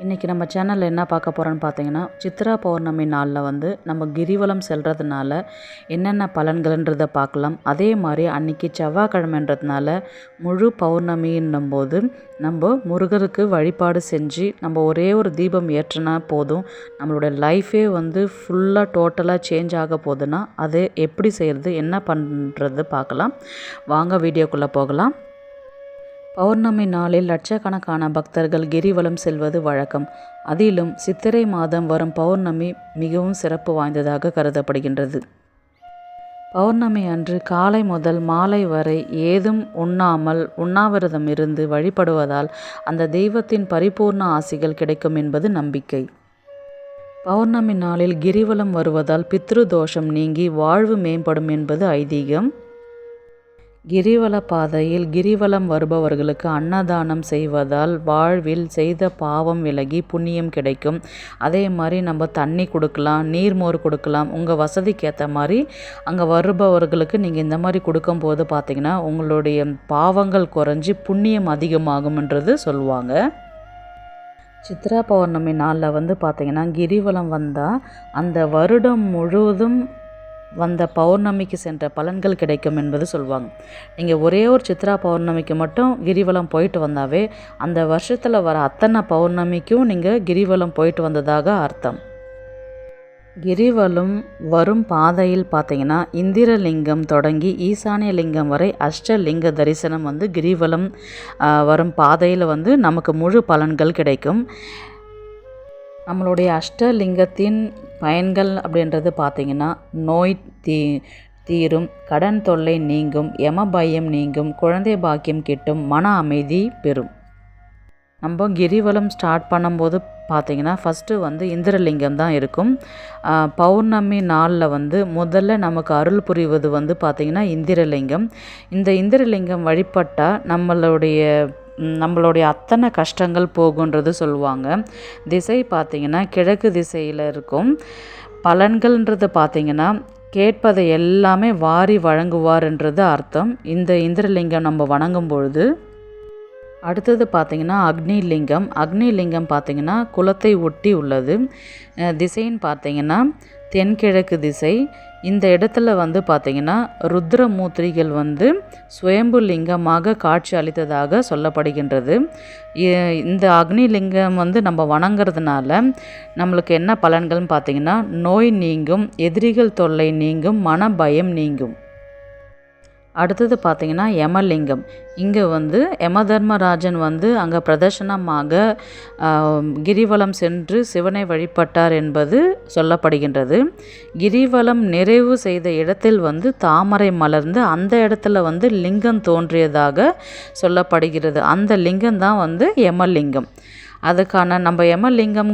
இன்றைக்கி நம்ம சேனலில் என்ன பார்க்க போகிறோன்னு பார்த்தீங்கன்னா சித்ரா பௌர்ணமி நாளில் வந்து நம்ம கிரிவலம் செல்கிறதுனால என்னென்ன பலன்கள்ன்றதை பார்க்கலாம். அதே மாதிரி அன்றைக்கி செவ்வாய்க்கிழமைன்றதுனால முழு பௌர்ணமின்னும் போது நம்ம முருகருக்கு வழிபாடு செஞ்சு நம்ம ஒரே ஒரு தீபம் ஏற்றினா போதும். நம்மளோட லைஃபே வந்து ஃபுல்லாக டோட்டலாக சேஞ்ச் ஆக போகுதுன்னா அது எப்படி செய்கிறது என்ன பண்ணுறது பார்க்கலாம். வாங்க வீடியோக்குள்ளே போகலாம். பௌர்ணமி நாளில் லட்சக்கணக்கான பக்தர்கள் கிரிவலம் செல்வது வழக்கம். அதிலும் சித்திரை மாதம் வரும் பௌர்ணமி மிகவும் சிறப்பு வாய்ந்ததாக கருதப்படுகின்றது. பௌர்ணமி அன்று காலை முதல் மாலை வரை ஏதும் உண்ணாமல் உண்ணாவிரதம் இருந்து வழிபடுவதால் அந்த தெய்வத்தின் பரிபூர்ண ஆசிகள் கிடைக்கும் என்பது நம்பிக்கை. பௌர்ணமி நாளில் கிரிவலம் வருவதால் பித்ரு தோஷம் நீங்கி வாழ்வு மேம்படும் என்பது ஐதீகம். கிரிவல பாதையில் கிரிவலம் வருபவர்களுக்கு அன்னதானம் செய்வதால் வாழ்வில் செய்த பாவம் விலகி புண்ணியம் கிடைக்கும். அதே மாதிரி நம்ம தண்ணி கொடுக்கலாம் நீர்மோர் கொடுக்கலாம். உங்கள் வசதிக்கு ஏற்ற மாதிரி அங்கே வருபவர்களுக்கு நீங்கள் இந்த மாதிரி கொடுக்கும்போது பார்த்தீங்கன்னா உங்களுடைய பாவங்கள் குறைஞ்சி புண்ணியம் அதிகமாகும்ன்றது சொல்லுவாங்க. சித்ரா பௌர்ணமி நாளில் வந்து பார்த்திங்கன்னா கிரிவலம் வந்தால் அந்த வருடம் முழுவதும் வந்த பௌர்ணமிக்கு சென்ற பலன்கள் கிடைக்கும் என்பது சொல்லுவாங்க நீங்கள் ஒரே ஒரு சித்ரா பௌர்ணமிக்கு மட்டும் கிரிவலம் போயிட்டு வந்தாவே அந்த வருஷத்தில் வர அத்தனை பௌர்ணமிக்கும் நீங்கள் கிரிவலம் போயிட்டு வந்ததாக அர்த்தம். கிரிவலம் வரும் பாதையில் பார்த்தீங்கன்னா இந்திரலிங்கம் தொடங்கி ஈசானிய லிங்கம் வரை அஷ்டலிங்க தரிசனம் வந்து கிரிவலம் வரும் பாதையில் வந்து நமக்கு முழு பலன்கள் கிடைக்கும். நம்மளுடைய அஷ்டலிங்கத்தின் பயன்கள் அப்படின்றது பார்த்திங்கன்னா நோய் தீ தீரும் கடன் தொல்லை நீங்கும் யம பயம் நீங்கும் குழந்தை பாக்கியம் கிட்டும் மன அமைதி பெறும். நம்ம கிரிவலம் ஸ்டார்ட் பண்ணும்போது பார்த்திங்கன்னா ஃபஸ்ட்டு வந்து இந்திரலிங்கம் தான் இருக்கும். பௌர்ணமி நாளில் வந்து முதல்ல நமக்கு அருள் புரிவது வந்து பார்த்திங்கன்னா இந்திரலிங்கம். இந்த இந்திரலிங்கம் வழிபட்டால் நம்மளுடைய நம்மளுடைய அத்தனை கஷ்டங்கள் போகுன்றது சொல்லுவாங்க. திசை பார்த்திங்கன்னா கிழக்கு திசையில் இருக்கும். பலன்கள்ன்றது பார்த்திங்கன்னா கேட்பதை எல்லாமே வாரி வழங்குவார்ன்றது அர்த்தம். இந்த இந்திரலிங்கம் நம்ம வணங்கும் பொழுது அடுத்தது பார்த்திங்கன்னா அக்னிலிங்கம். அக்னிலிங்கம் பார்த்திங்கன்னா குளத்தை ஒட்டி உள்ளது. திசைன்னு பார்த்திங்கன்னா தென்கிழக்கு திசை இந்த இடத்துல வந்து பார்த்திங்கன்னா ருத்ரமூர்த்திகள் வந்து சுயம்பு லிங்கமாக காட்சி அளித்ததாக சொல்லப்படுகின்றது. இந்த அக்னி லிங்கம் வந்து நம்ம வணங்குறதுனால நம்மளுக்கு என்ன பலன்கள்னு பார்த்திங்கன்னா நோய் நீங்கும் எதிரிகள் தொல்லை நீங்கும் மன பயம் நீங்கும். அடுத்தது பார்த்திங்கன்னா யமலிங்கம். இங்கே வந்து யம தர்மராஜன் வந்து அங்கே பிரதர்ஷனமாக கிரிவலம் சென்று சிவனை வழிபட்டார் என்பது சொல்லப்படுகின்றது. கிரிவலம் நிறைவு செய்த இடத்தில் வந்து தாமரை மலர்ந்து அந்த இடத்துல வந்து லிங்கம் தோன்றியதாக சொல்லப்படுகிறது. அந்த லிங்கம் தான் வந்து யமலிங்கம். அதுக்கான நம்ம எமலிங்கம்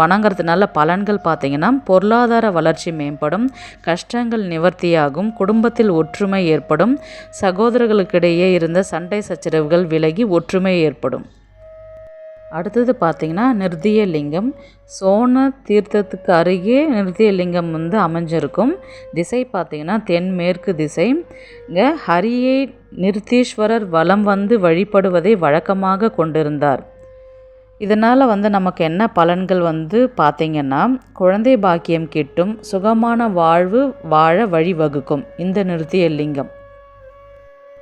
வணங்குறதுனால பலன்கள் பார்த்திங்கன்னா பொருளாதார வளர்ச்சி மேம்படும் கஷ்டங்கள் நிவர்த்தியாகும் குடும்பத்தில் ஒற்றுமை ஏற்படும் சகோதரர்களுக்கிடையே இருந்த சண்டை சச்சரவுகள் விலகி ஒற்றுமை ஏற்படும். அடுத்தது பார்த்திங்கன்னா நிருதிய லிங்கம். சோன தீர்த்தத்துக்கு அருகே நிருதிய லிங்கம் வந்து அமைஞ்சிருக்கும். திசை பார்த்திங்கன்னா தென்மேற்கு திசை. இங்கே ஹரியை நிறுத்தீஸ்வரர் வலம் வந்து வழிபடுவதை வழக்கமாக கொண்டிருந்தார். இதனால் வந்து நமக்கு என்ன பலன்கள் வந்து பார்த்திங்கன்னா குழந்தை பாக்கியம் கிட்டும் சுகமான வாழ்வு வாழ வழிவகுக்கும். இந்த நிறுத்திய லிங்கம்.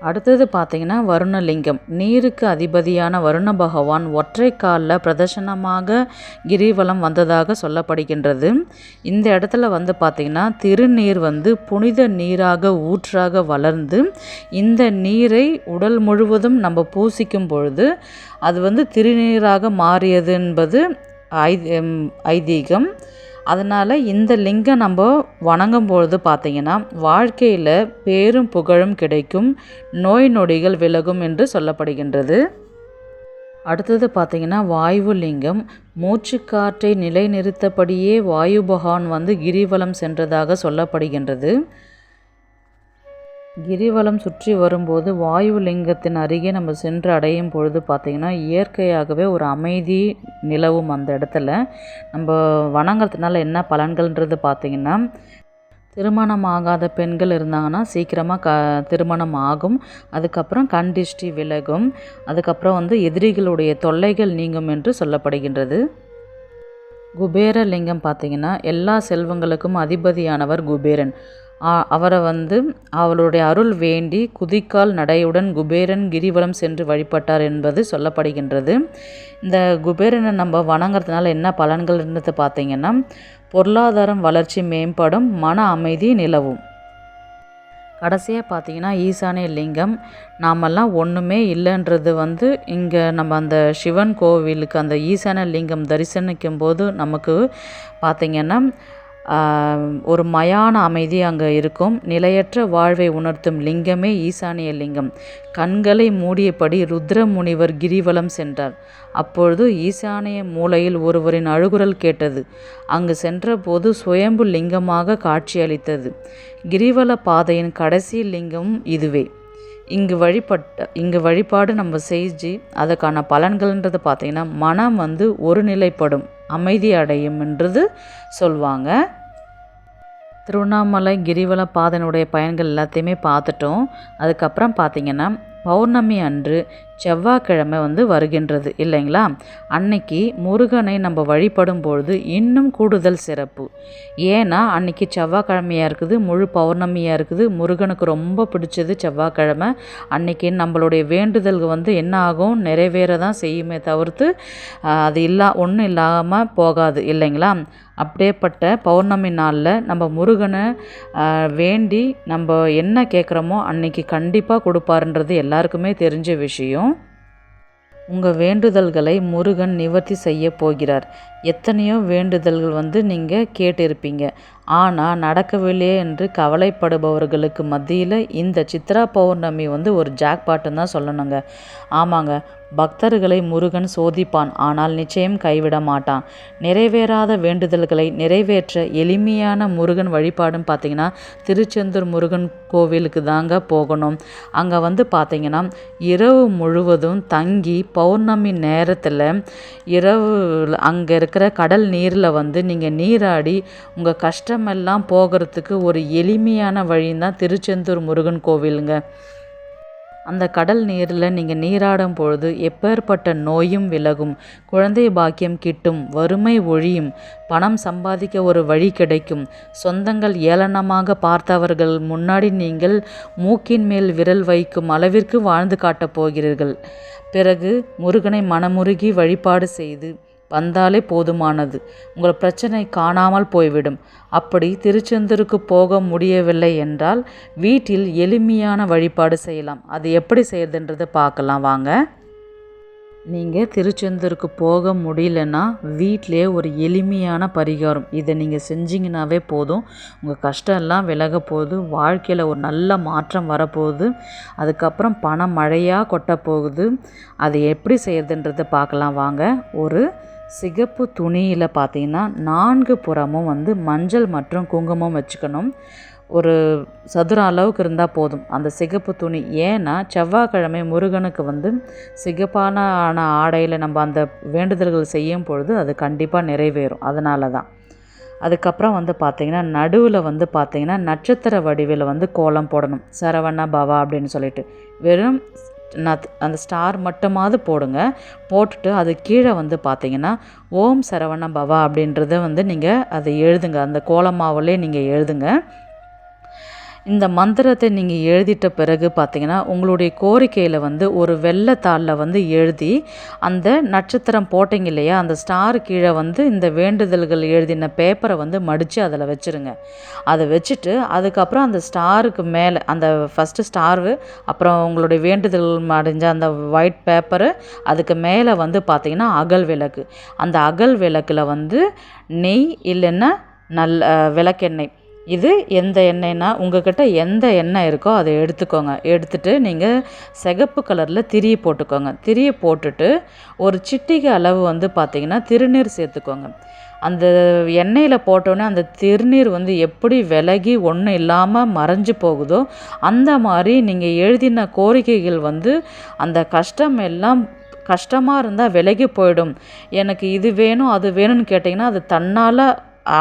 அடுத்தது பார்த்திங்கன்னா வருணலிங்கம். நீருக்கு அதிபதியான வருண பகவான் ஒற்றை காலில் பிரதர்சனமாக கிரிவலம் வந்ததாக சொல்லப்படுகின்றது. இந்த இடத்துல வந்து பார்த்திங்கன்னா திருநீர் வந்து புனித நீராக ஊற்றாக வளர்ந்து இந்த நீரை உடல் முழுவதும் நம்ம பூசிக்கும் பொழுது அது வந்து திருநீராக மாறியது என்பது ஐதீகம். அதனால் இந்த லிங்கம் நம்ம வணங்கும் பொழுது பார்த்திங்கன்னா வாழ்க்கையில் பேரும் புகழும் கிடைக்கும் நோய் நொடிகள் விலகும் என்று சொல்லப்படுகின்றது. அடுத்தது பார்த்திங்கன்னா வாயு லிங்கம். மூச்சுக்காற்றை நிலைநிறுத்தபடியே வாயு பகவான் வந்து கிரிவலம் சென்றதாக சொல்லப்படுகின்றது. கிரிவலம் சுற்றி வரும்போது வாயு லிங்கத்தின் அருகே நம்ம சென்று அடையும் பொழுது பார்த்திங்கன்னா இயற்கையாகவே ஒரு அமைதி நிலவும் அந்த இடத்துல. நம்ம வணங்குறதுனால என்ன பலன்கள்ன்றது பார்த்திங்கன்னா திருமணம் ஆகாத பெண்கள் இருந்தாங்கன்னா சீக்கிரமாக க திருமணம் ஆகும். அதுக்கப்புறம் கண் திஷ்டி விலகும். அதுக்கப்புறம் வந்து எதிரிகளுடைய தொல்லைகள் நீங்கும் என்று சொல்லப்படுகின்றது. குபேர லிங்கம் பார்த்திங்கன்னா எல்லா செல்வங்களுக்கும் அதிபதியானவர் குபேரன். அவரை வந்து அவளுடைய அருள் வேண்டி குதிக்கால் நடையுடன் குபேரன் கிரிவலம் சென்று வழிபட்டார் என்பது சொல்லப்படுகின்றது. இந்த குபேரனை நம்ம வணங்குறதுனால என்ன பலன்கள்ன்றது பார்த்தீங்கன்னா பொருளாதாரம் வளர்ச்சி மேம்படும் மன அமைதி நிலவும். கடைசியாக பார்த்தீங்கன்னா ஈசானிய லிங்கம் நாமெல்லாம் ஒன்றுமே இல்லைன்றது வந்து இங்கே நம்ம அந்த சிவன் கோவிலுக்கு அந்த ஈசான லிங்கம் தரிசனிக்கும் போது நமக்கு பார்த்திங்கன்னா ஒரு மயான அமைதி அங்கே இருக்கும். நிலையற்ற வாழ்வை உணர்த்தும் லிங்கமே ஈசானிய லிங்கம். கண்களை மூடியபடி ருத்ர முனிவர் கிரிவலம் சென்றார். அப்பொழுது ஈசானிய மூலையில் ஒருவரின் அழுகுரல் கேட்டது. அங்கு சென்றபோது சுயம்பு லிங்கமாக காட்சியளித்தது. கிரிவல பாதையின் கடைசி லிங்கம் இதுவே. இங்கு வழிபட்ட இங்கு வழிபாடு நம்ம செஞ்சு அதுக்கான பலன்கள்ன்றது பார்த்திங்கன்னா மனம் வந்து ஒருநிலைப்படும். அமைதி அடையும் என்றது சொல்லுவாங்க திருவண்ணாமலை கிரிவல பாதனுடைய பயன்கள் எல்லாத்தையுமே பார்த்துட்டோம். அதுக்கப்புறம் பார்த்திங்கன்னா பௌர்ணமி அன்று செவ்வாய்க்கிழமை வந்து வருகின்றது இல்லைங்களா? அன்னைக்கு முருகனை நம்ம வழிபடும் பொழுது இன்னும் கூடுதல் சிறப்பு. ஏன்னா அன்னைக்கு செவ்வாய்க்கிழமையாக இருக்குது முழு பௌர்ணமியாக இருக்குது முருகனுக்கு ரொம்ப பிடிச்சது செவ்வாய்க்கிழமை. அன்னைக்கு நம்மளுடைய வேண்டுதல்கள் வந்து என்ன ஆகும்? நிறைவேற தான் செய்யுமே தவிர்த்து அது இல்லா ஒன்றும் இல்லாமல் போகாது இல்லைங்களா? அப்படியேப்பட்ட பௌர்ணமி நாளில் நம்ம முருகனை வேண்டி நம்ம என்ன கேட்குறோமோ அன்னைக்கு கண்டிப்பாக கொடுப்பாருன்றது எல்லாருக்குமே தெரிஞ்ச விஷயம். உங்கள் வேண்டுதல்களை முருகன் நிவர்த்தி செய்ய போகிறார். எத்தனையோ வேண்டுதல்கள் வந்து நீங்கள் கேட்டிருப்பீங்க. ஆனால் நடக்கவில்லையே என்று கவலைப்படுபவர்களுக்கு மத்தியில் இந்த சித்ரா பௌர்ணமி வந்து ஒரு ஜாக்பாட்டுன்னு தான் சொல்லணுங்க. ஆமாங்க பக்தர்களை முருகன் சோதிப்பான் ஆனால் நிச்சயம் கைவிட மாட்டான். நிறைவேறாத வேண்டுதல்களை நிறைவேற்ற எளிமையான முருகன் வழிபாடுன்னு பார்த்தீங்கன்னா திருச்செந்தூர் முருகன் கோவிலுக்கு தாங்க போகணும். அங்கே வந்து பார்த்தீங்கன்னா இரவு முழுவதும் தங்கி பௌர்ணமி நேரத்தில் இரவு அங்கே இருக்க இருக்கிற கடல் நீரில் வந்து நீங்கள் நீராடி உங்கள் கஷ்டமெல்லாம் போகிறதுக்கு ஒரு எளிமையான வழின்னு தான் திருச்செந்தூர் முருகன் கோவிலுங்க. அந்த கடல் நீரில் நீங்கள் நீராடும் பொழுது எப்பேற்பட்ட நோயும் விலகும். குழந்தை பாக்கியம் கிட்டும் வறுமை ஒழியும் பணம் சம்பாதிக்க ஒரு வழி கிடைக்கும். சொந்தங்கள் ஏளனமாக பார்த்தவர்கள் முன்னாடி நீங்கள் மூக்கின் மேல் விரல் வைக்கும் அளவிற்கு வாழ்ந்து காட்டப் போகிறீர்கள். பிறகு முருகனை மனமுருகி வழிபாடு செய்து வந்தாலே போதுமானது. உங்கள் பிரச்சனை காணாமல் போய்விடும். அப்படி திருச்செந்தூருக்கு போக முடியவில்லை என்றால் வீட்டில் எளிமையான வழிபாடு செய்யலாம். அது எப்படி செய்யறதுன்றதை பார்க்கலாம். வாங்க. நீங்கள் திருச்செந்தூருக்கு போக முடியலன்னா வீட்டிலே ஒரு எளிமையான பரிகாரம். இதை நீங்கள் செஞ்சிங்கனாவே போதும். உங்கள் கஷ்டம் எல்லாம் விலக போகுது. வாழ்க்கையில் ஒரு நல்ல மாற்றம் வரப்போகுது. அதுக்கப்புறம் பணம் மழையாக கொட்ட போகுது அது எப்படி செய்யறதுன்றதை பார்க்கலாம். வாங்க. ஒரு சிகப்பு துணியில் பார்த்தீங்கன்னா நான்கு புறமும் வந்து மஞ்சள் மற்றும் குங்குமம் வச்சுக்கணும். ஒரு சதுர அளவுக்கு இருந்தால் போதும். அந்த சிகப்பு துணி ஏன்னா செவ்வாய்க்கிழமை முருகனுக்கு வந்து சிகப்பான ஆன ஆடையில் நம்ம அந்த வேண்டுதல்கள் செய்யும் பொழுது அது கண்டிப்பாக நிறைவேறும். அதனால தான் அதுக்கப்புறம் வந்து பார்த்திங்கன்னா நடுவில் வந்து பார்த்திங்கன்னா நட்சத்திர வடிவில் வந்து கோலம் போடணும். சரவண பவா அப்படின்னு சொல்லிட்டு. வெறும் நான் அந்த ஸ்டார் மட்டுமாவது போடுங்க. போட்டுட்டு அது கீழே வந்து பார்த்தீங்கன்னா ஓம் சரவண பவா அப்படின்றத வந்து நீங்கள் அதை எழுதுங்க. அந்த கோலமாவிலே நீங்கள் எழுதுங்க. இந்த மந்திரத்தை நீங்கள் எழுதிட்ட பிறகு பார்த்தீங்கன்னா உங்களுடைய கோரிக்கையில் வந்து ஒரு வெள்ளத்தாளில் வந்து எழுதி அந்த நட்சத்திரம் போட்டிங்க இல்லையா அந்த ஸ்டார் கீழே வந்து இந்த வேண்டுதல்கள் எழுதின பேப்பரை வந்து மடித்து அதில் வச்சுருங்க. அதை வச்சுட்டு அதுக்கப்புறம் அந்த ஸ்டாருக்கு மேலே அந்த ஃபஸ்ட்டு ஸ்டாரு அப்புறம் உங்களுடைய வேண்டுதல் மடிஞ்ச அந்த ஒயிட் பேப்பரு அதுக்கு மேலே வந்து பார்த்திங்கன்னா அகல் விளக்கு. அந்த அகல் விளக்கில் வந்து நெய் இல்லைன்னா நல்ல விளக்கெண்ணெய். இது எந்த எண்ணெய்னா உங்கள்கிட்ட எந்த எண்ணெய் இருக்கோ அதை எடுத்துக்கோங்க. எடுத்துட்டு நீங்கள் சிகப்பு கலரில் திரியை போட்டுக்கோங்க. திரியை போட்டுட்டு ஒரு சிட்டிகை அளவு வந்து பார்த்திங்கன்னா திருநீர் சேர்த்துக்கோங்க. அந்த எண்ணெயில் போட்டோன்னே அந்த திருநீர் வந்து எப்படி விலகி ஒன்றும் இல்லாமல் மறைஞ்சு போகுதோ அந்த மாதிரி நீங்கள் எழுதின கோரிக்கைகள் வந்து அந்த கஷ்டம் எல்லாம் கஷ்டமாக இருந்தால் விலகி போயிடும். எனக்கு இது வேணும் அது வேணும்னு கேட்டிங்கன்னா அது தன்னால்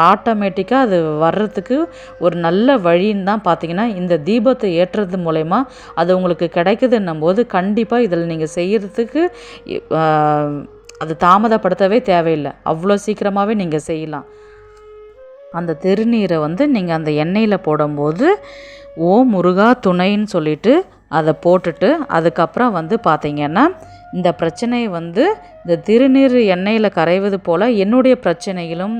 ஆட்டோமேட்டிக்காக அது வர்றதுக்கு ஒரு நல்ல வழின்னு தான் பார்த்தீங்கன்னா இந்த தீபத்தை ஏற்றுறது மூலயமா அது உங்களுக்கு கிடைக்குதுன்னும் போது கண்டிப்பாக இதில் நீங்கள் செய்கிறதுக்கு அது தாமதப்படுத்தவே தேவையில்லை. அவ்வளோ சீக்கிரமாகவே நீங்கள் செய்யலாம். அந்த திருநீரை வந்து நீங்கள் அந்த எண்ணெயில் போடும்போது ஓ முருகா துணைன்னு சொல்லிட்டு அதை போட்டுட்டு அதுக்கப்புறம் வந்து பார்த்தீங்கன்னா இந்த பிரச்சனை வந்து இந்த திருநீர் எண்ணெயில் கரைவது போல் என்னுடைய பிரச்சனையிலும்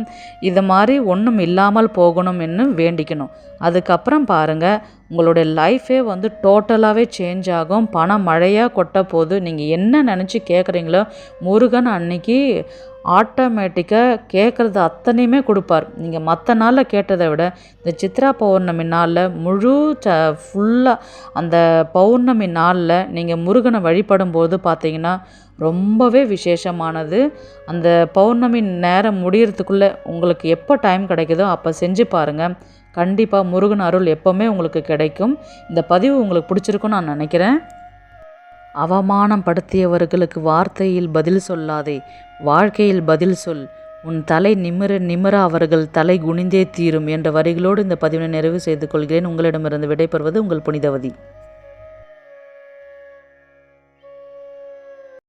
இது மாதிரி ஒன்றும் இல்லாமல் போகணும்னு வேண்டிக்கணும். அதுக்கப்புறம் பாருங்கள் உங்களுடைய லைஃபே வந்து டோட்டலாகவே சேஞ்ச் ஆகும். பணம் மழையாக கொட்ட போது நீங்கள் என்ன நினச்சி கேட்குறீங்களோ முருகன் அன்னைக்கு ஆட்டோமேட்டிக்காக கேட்குறது அத்தனையுமே கொடுப்பார். நீங்கள் மற்ற நாளில் கேட்டதை விட இந்த சித்ரா பௌர்ணமி நாளில் முழு ச ஃபுல்லாக அந்த பௌர்ணமி நாளில் நீங்கள் முருகனை வழிபடும் போது பார்த்தீங்கன்னா ரொம்பவே விசேஷமானது. அந்த பௌர்ணமி நேரம் முடியறதுக்குள்ளே உங்களுக்கு எப்போ டைம் கிடைக்குதோ அப்போ செஞ்சு பாருங்கள் கண்டிப்பாக முருகன் அருள் எப்போவுமே உங்களுக்கு கிடைக்கும். இந்த பதிவு உங்களுக்கு பிடிச்சிருக்குன்னு நான் நினைக்கிறேன். அவமானம் படுத்தியவர்களுக்கு வார்த்தையில் பதில் சொல்லாதே. வாழ்க்கையில் பதில் சொல். உன் தலை நிமிர நிமிர அவர்கள் தலை குனிந்தே தீரும் என்ற வரிகளோடு இந்த பதிவினை நிறைவு செய்து கொள்கிறேன். உங்களிடமிருந்து விடைபெறுவது உங்கள் புனிதவதி.